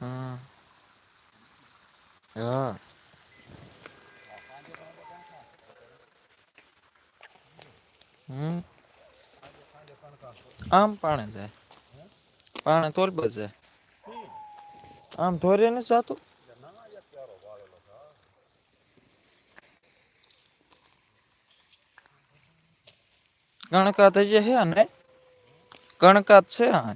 હમ હા હમ આમ પાણે જાય પાણે તોલ બ જાય આમ ધોરીએ નથી જાતું કણકા તો જે હે ને કણકા જ છે આ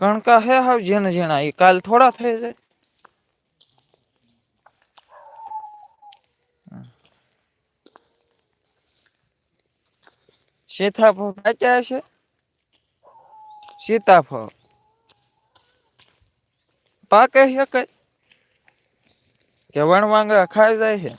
કણકા હે હાવ ઝીણા જેના એ કાલ થોડા થઈ જાય. સીતાફળ પાક્યા છે સીતાફળ. પાકે છે કઈ? કે વણ વાંગા ખાઈ જાય છે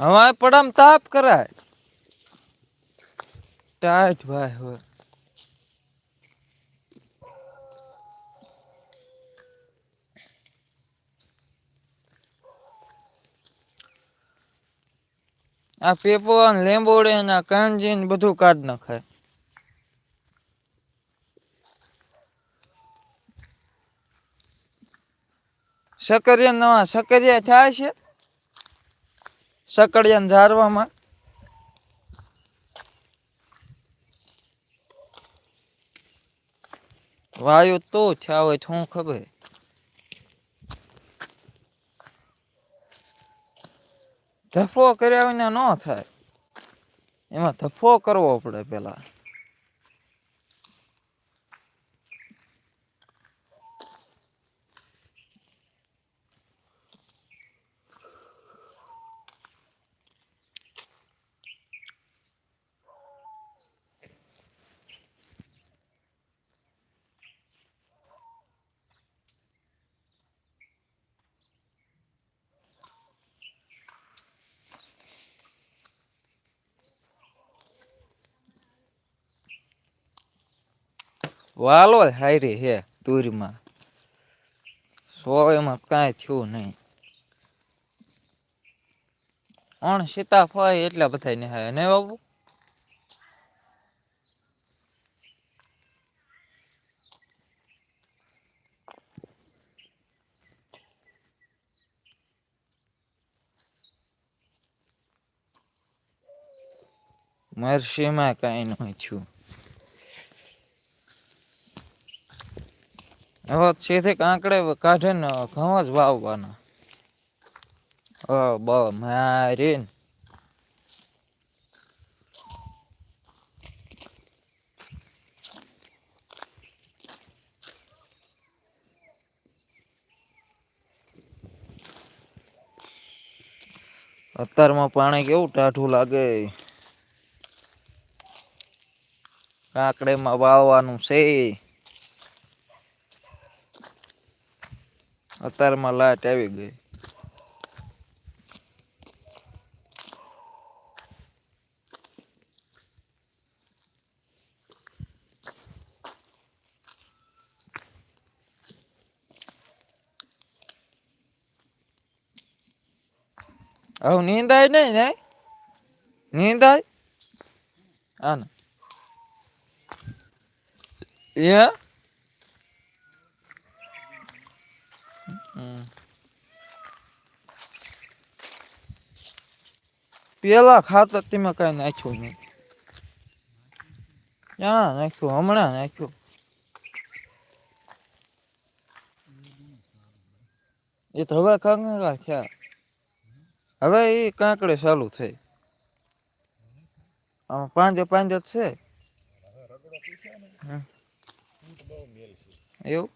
હવા પડામ તાપ કરાય. ટાઈટ ભાઈ હવે આ પેપો લેંબોડે કાનજી બધું કાઢ નાખાય. સકરિયા નવા સકરિયા થાય છે? સકડિયાને ઝારવામાં. વાયુ તો થયા હોય શું ખબર. ધફો કર્યા વિના ન થાય. એમાં ધફો કરવો પડે પેલા. વાલો હાયરી હે તુરમાં. સો એમાં કાંઈ થયું નહીં. અણ સીતાફળ એટલા બધા ને હાય ને બાબુ? મરશીમાં કાંઈ ન થયું. હવે સીધી કાંકડે કાઢે ને ઘઉં જ વાવવાના. બ મારી અત્યારમાં પાણી કેવું ટાઢું લાગે. કાંકડેમાં વાવવાનું છે. અત્યારમાં લાટ આવી ગઈ. હવે નીંદાય નહીં ને? હા ને એ પેલા ખાતર તમે કઈ નાખ્યું નહીં. ક્યાં નાખ્યું? હમણાં નાખ્યું. એ તો હવે કાંકડા થયા. હવે એ કાંકડે ચાલુ થઈ. આમાં પાંજે પાંજ જ છે. એવું?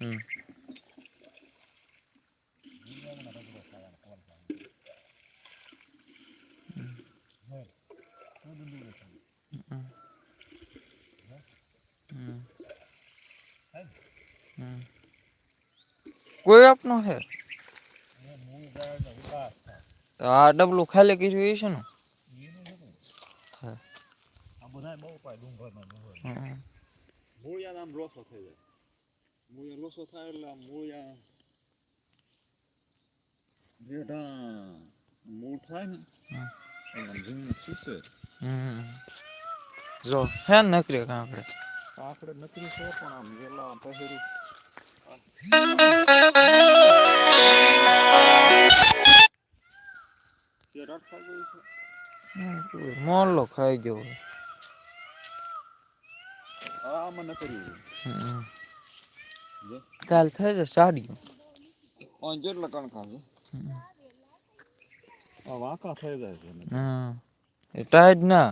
હમ. હમ. કોઈ આપનો હે તો આ ડબલું ખાલી કીધું એ છે ને હા. આ બધા બહુ પાય ડુંગરમાં ડુંગર હમ. મૂળિયા આમ લોસો થઈ જાય મૂળિયા લોસો થાય એટલે આમ મૂળિયા જેઠા મૂળ થાય ને હમ. એટલે આમ જમીન ચૂસે હમ. જો હે ને નકરી કાંકરે કાંકરે નકરી છે પણ આમ વેલા પહેરી રટ ખાઈ છે ગયો કાલ થઈ જશે સાડી છે. હમ. આ વાંકા થઈ જાય છે. ટાઈટ ના.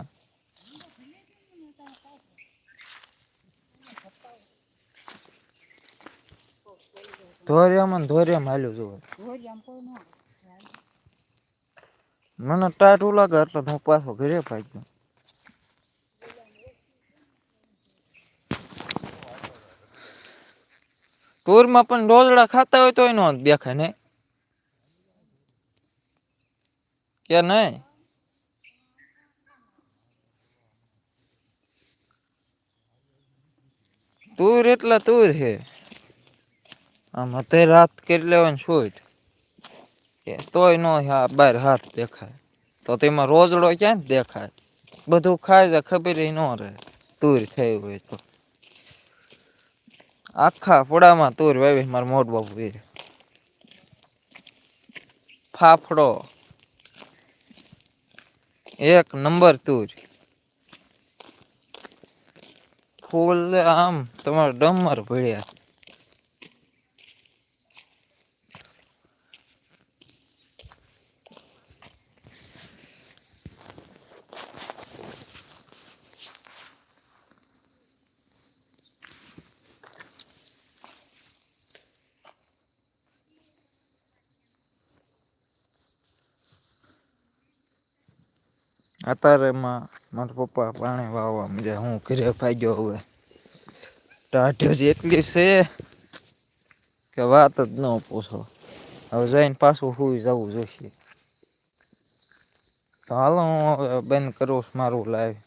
ધોરિયામાં ધોરિયામાં હાલ્યું જોવે મને ટાઈટ લાગે એટલે હું પાછો ઘરે ભાગ્યો. ગયો ટૂરમાં પણ ડોલડા ખાતા હોય તો એનો દેખાય ને. કે નહીં તુર એટલા તુર હે. આમ અત્યારે રાત કરી લેવાની છૂટ? કે તોય નો બાર હાથ દેખાય. તો તેમાં રોજડો ક્યાં દેખાય? બધું ખાય છે, ખબર ન રહે. તુર થઈ હોય તો. આખા ફોડામાં તુર વાવી મારા મોટ બાપુ એ ફાફડો. એક નંબર તુર. ફૂલ આમ તમારા ડમર ભર્યા. અત્યારે માં મારા પપ્પા પાણી વાવવા મજા હું ઘરે ભાગ્યો હવે. ટાઢ્યો જ એટલી છે. કે વાત જ ન પૂછો. હવે જઈને પાછું સુઈ જવું જોઈશે તો હાલો હું બંધ કરું છું મારું લાઈવ